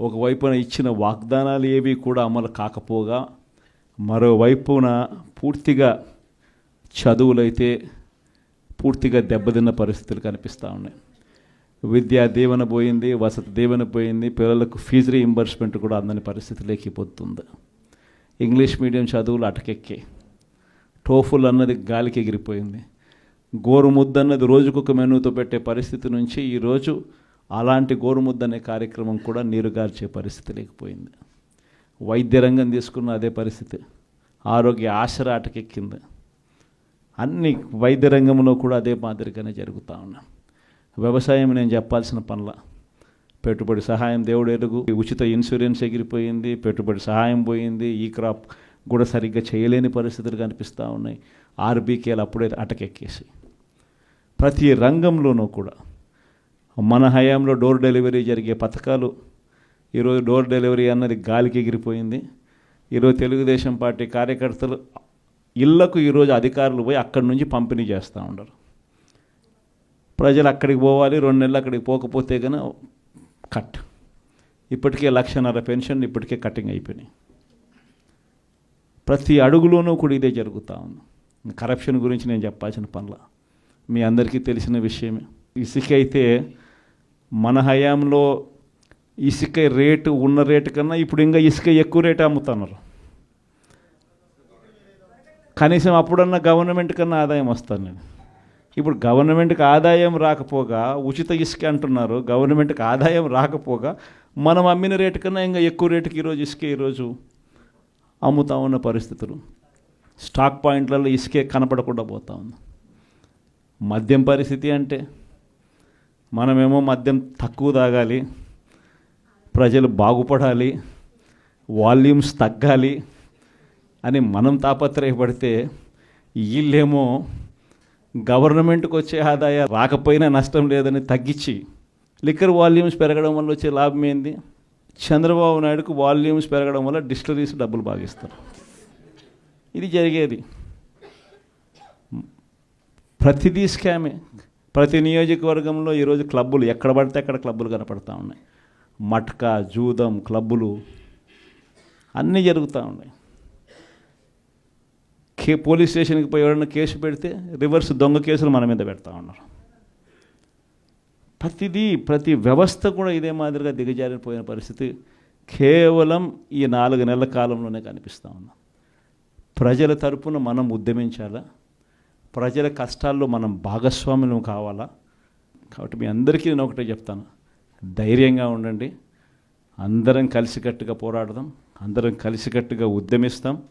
ఒకవైపున ఇచ్చిన వాగ్దానాలు ఏవి కూడా అమలు కాకపోగా మరోవైపున పూర్తిగా చదువులైతే పూర్తిగా దెబ్బతిన్న పరిస్థితులు కనిపిస్తూ ఉన్నాయి. విద్యా దీవెన పోయింది వసతి దీవెన పోయింది పిల్లలకు ఫీజు రీయింబర్స్మెంట్ కూడా అందని పరిస్థితి లేకపోతుంది. ఇంగ్లీష్ మీడియం చదువులు అటకెక్కే. టోఫుల్ అన్నది గాలికి ఎగిరిపోయింది. గోరుముద్ద అన్నది రోజుకొక మెనూతో పెట్టే పరిస్థితి నుంచి ఈరోజు అలాంటి గోరుముద్ద అనే కార్యక్రమం కూడా నీరుగార్చే పరిస్థితి లేకపోయింది. వైద్య రంగం తీసుకున్న అదే పరిస్థితి. ఆరోగ్య ఆశ అటకెక్కింది అన్ని వైద్య రంగంలో కూడా అదే మాదిరిగానే జరుగుతూ ఉన్నాం. వ్యవసాయం నేను చెప్పాల్సిన పనుల. పెట్టుబడి సహాయం దేవుడు ఎరుగు. ఉచిత ఇన్సూరెన్స్ ఎగిరిపోయింది పెట్టుబడి సహాయం పోయింది. ఈ క్రాప్ కూడా సరిగ్గా చేయలేని పరిస్థితులు కనిపిస్తూ ఉన్నాయి. ఆర్బీకేలు అప్పుడే అటకెక్కేసి. ప్రతి రంగంలోనూ కూడా మన హయాంలో డోర్ డెలివరీ జరిగే పథకాలు ఈరోజు డోర్ డెలివరీ అన్నది గాలికి ఎగిరిపోయింది. ఈరోజు తెలుగుదేశం పార్టీ కార్యకర్తలు ఇళ్ళకు ఈరోజు అధికారులు పోయి అక్కడి నుంచి పంపిణీ చేస్తూ ఉండరు. ప్రజలు అక్కడికి పోవాలి రెండు నెలలు అక్కడికి పోకపోతే కానీ కట్. ఇప్పటికే లక్షన్నర పెన్షన్ ఇప్పటికే కటింగ్ అయిపోయినాయి. ప్రతి అడుగులోనూ కూడా ఇదే జరుగుతూ ఉంది. కరప్షన్ గురించి నేను చెప్పాల్సిన పనుల. మీ అందరికీ తెలిసిన విషయమే. ఇసుకైతే మన హయాంలో ఇసుక రేటు ఉన్న రేటు కన్నా ఇప్పుడు ఇంకా ఇసుక ఎక్కువ రేటు అమ్ముతున్నారు. కనీసం అప్పుడన్నా గవర్నమెంట్ కన్నా ఆదాయం వస్తాను నేను ఇప్పుడు గవర్నమెంట్కి ఆదాయం రాకపోగా ఉచిత ఇసుక అంటున్నారు గవర్నమెంట్కి ఆదాయం రాకపోగా మనం అమ్మిన రేటు కన్నా ఇంకా ఎక్కువ రేటుకి ఈరోజు ఇసుక ఈరోజు అమ్ముతా ఉన్న పరిస్థితులు. స్టాక్ పాయింట్లలో ఇసుకే కనపడకుండా పోతా ఉంది. మద్యం పరిస్థితి అంటే మనమేమో మద్యం తక్కువ తాగాలి ప్రజలు బాగుపడాలి వాల్యూమ్స్ తగ్గాలి అని మనం తాపత్రయపడితే వీళ్ళేమో గవర్నమెంట్కి వచ్చే ఆదాయం రాకపోయినా నష్టం లేదని తగ్గించి లిక్కర్ వాల్యూమ్స్ పెరగడం వల్ల వచ్చే లాభం ఏంది? చంద్రబాబు నాయుడుకు వాల్యూమ్స్ పెరగడం వల్ల డిస్టరీస్ డబ్బులు బాగిస్తారు. ఇది జరిగేది. ప్రతిదీ స్కామే. ప్రతి నియోజకవర్గంలో ఈరోజు క్లబ్బులు ఎక్కడ పడితే అక్కడ క్లబ్బులు కనపడతా ఉన్నాయి. మట్కా జూదం క్లబ్బులు అన్నీ జరుగుతూ ఉన్నాయి. కే పోలీస్ స్టేషన్కి పోయి ఎవరైనా కేసు పెడితే రివర్స్ దొంగ కేసులు మన మీద పెడతా ఉన్నారు. ప్రతిదీ ప్రతి వ్యవస్థ కూడా ఇదే మాదిరిగా దిగజారిపోయిన పరిస్థితి కేవలం ఈ నాలుగు నెలల కాలంలోనే కనిపిస్తూ ఉన్నాం ప్రజల తరపున మనం ఉద్యమించాలా? ప్రజల కష్టాల్లో మనం భాగస్వాములం కావాలా? కాబట్టి మీ అందరికీ నేను ఒకటే చెప్తాను. ధైర్యంగా ఉండండి. అందరం కలిసికట్టుగా పోరాడదాం. అందరం కలిసికట్టుగా ఉద్యమిస్తాం.